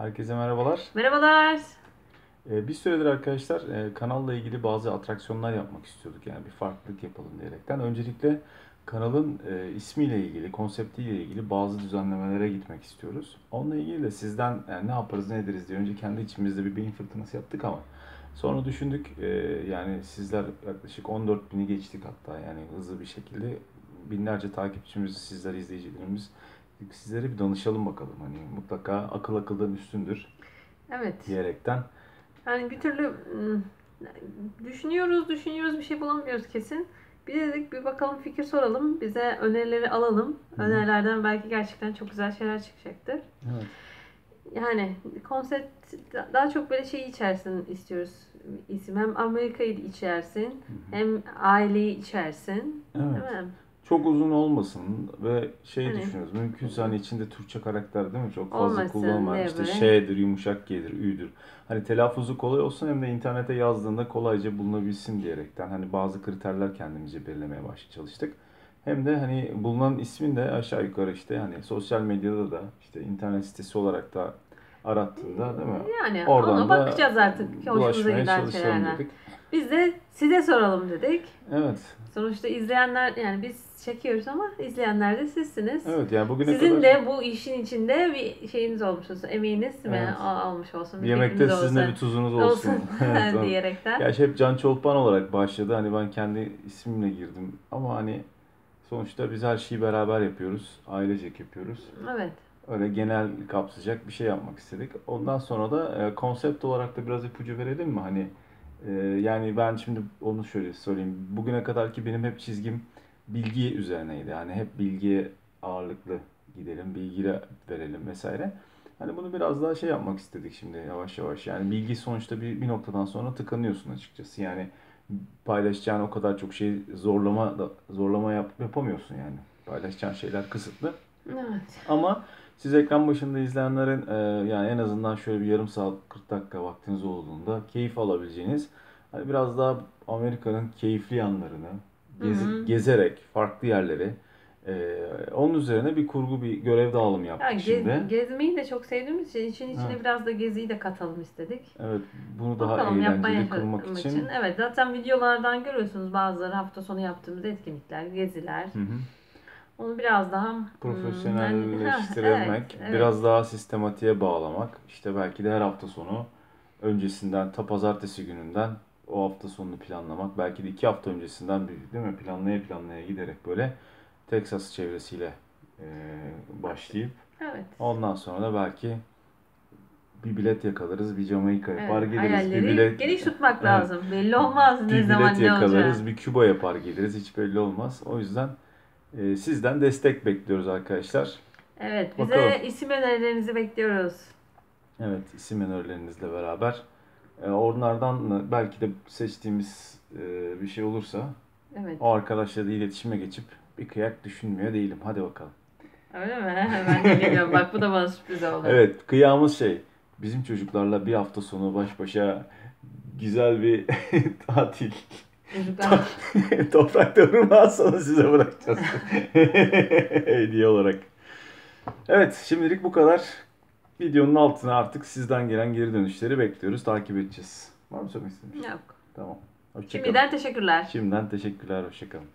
Herkese merhabalar. Merhabalar. Ee, bir süredir arkadaşlar e, kanalla ilgili bazı atraksiyonlar yapmak istiyorduk. Yani bir farklılık yapalım diyerekten. Öncelikle kanalın e, ismiyle ilgili, konseptiyle ilgili bazı düzenlemelere gitmek istiyoruz. Onunla ilgili de sizden yani ne yaparız ne ederiz diye önce kendi içimizde bir beyin fırtınası yaptık ama sonra düşündük e, yani sizler yaklaşık 14 bini geçtik hatta yani hızlı bir şekilde binlerce takipçimiz, sizler izleyicilerimiz sizlere bir danışalım bakalım hani mutlaka akıl akıldan üstündür Evet. diyerekten. Yani bir türlü ım, düşünüyoruz, düşünüyoruz bir şey bulamıyoruz kesin. Bir dedik bir bakalım fikir soralım. Bize önerileri alalım. Hı. Önerilerden belki gerçekten çok güzel şeyler çıkacaktır. Evet. Yani konsept daha çok böyle şeyi içersin istiyoruz isim. Hem Amerika'yı içersin, hem aileyi içersin. Evet. Değil mi? Çok uzun olmasın ve şey Hani- düşünüyoruz. Mümkünse hani içinde Türkçe karakter değil mi? Çok fazla Olmasın kullanma. İşte şeydir, yumuşak G'dir, ü'dür. Hani telaffuzu kolay olsun hem de internete yazdığında kolayca bulunabilsin diyerekten hani bazı kriterler kendimizce belirlemeye baş çalıştık. Hem de hani bulunan ismin de aşağı yukarı işte hani sosyal medyada da işte internet sitesi olarak da arattığında değil mi? Yani Oradan ona bakacağız artık. Hoşumuza giden şeylerden. dedik. Biz de size soralım dedik. Evet. Sonuçta izleyenler yani biz çekiyoruz ama izleyenler de sizsiniz. Evet yani bugüne Sizin kadar de bu işin içinde bir şeyiniz olmuş olsun, emeğiniz mi Evet. al- almış olsun, bir yemekte sizin de olsun. bir tuzunuz olsun. Evet, tamam. diyerekten. Gerçi hep Can Çolpan olarak başladı. Hani ben kendi ismimle girdim. Ama hani sonuçta biz her şeyi beraber yapıyoruz. Ailecek yapıyoruz. Evet. Öyle genel kapsayacak bir şey yapmak istedik. Ondan sonra da e, konsept olarak da biraz ipucu verelim mi? Hani e, yani ben şimdi onu şöyle söyleyeyim. Bugüne kadar ki benim hep çizgim bilgi üzerineydi. Yani hep bilgiye ağırlıklı gidelim, bilgiyle verelim vesaire. Hani bunu biraz daha şey yapmak istedik şimdi yavaş yavaş. Yani bilgi sonuçta bir, bir noktadan sonra tıkanıyorsun açıkçası. Yani paylaşacağın o kadar çok şey zorlama da zorlama yap, yapamıyorsun yani. Paylaşacağın şeyler kısıtlı. Evet. Ama siz ekran başında izleyenlerin e, yani en azından şöyle bir yarım saat 40 dakika vaktiniz olduğunda keyif alabileceğiniz hani biraz daha Amerika'nın keyifli yanlarını hı. gezerek farklı yerleri e, onun üzerine bir kurgu bir görev dağılımı yaptık Ya, gez- şimdi. gezmeyi de çok sevdiğimiz için için içine Evet. biraz da geziyi de katalım istedik. Evet bunu daha Bakalım eğlenceli kılmak çalışmak için. Evet zaten videolardan görüyorsunuz bazıları hafta sonu yaptığımız etkinlikler, geziler. Hı hı. Onu biraz daha hmm, profesyonelleştirmek, evet, evet. biraz daha sistematiğe bağlamak. İşte belki de her hafta sonu öncesinden, ta pazartesi gününden o hafta sonunu planlamak. Belki de iki hafta öncesinden bir, değil mi? Planlaya planlaya giderek böyle Texas çevresiyle e, başlayıp Evet. ondan sonra da belki bir bilet yakalarız, bir Jamaika yapar Evet, geliriz, bir bilet geniş tutmak Evet. lazım. Belli olmaz ne bir zaman bilet ne yakalarız, olacağı. bir Küba yapar geliriz. Hiç belli olmaz. O yüzden e, sizden destek bekliyoruz arkadaşlar. Evet, bize Bakalım. isim önerilerinizi bekliyoruz. Evet, isim önerilerinizle beraber. E, onlardan da belki de seçtiğimiz e, bir şey olursa Evet. o arkadaşla da iletişime geçip bir kıyak düşünmüyor değilim. Hadi bakalım. Öyle mi? Ben de geliyorum. Bak bu da bana sürpriz oldu. Evet, kıyağımız şey. Bizim çocuklarla bir hafta sonu baş başa güzel bir tatil. Toprakta ırmağı sonra size bırakacağız. Hediye olarak. Evet, şimdilik bu kadar. Videonun altına artık sizden gelen geri dönüşleri bekliyoruz. Takip edeceğiz. Var mı söylemek istediğin bir şey? yok. Tamam. Hoşçakalın. Şimdiden teşekkürler. Şimdiden teşekkürler. Hoşçakalın.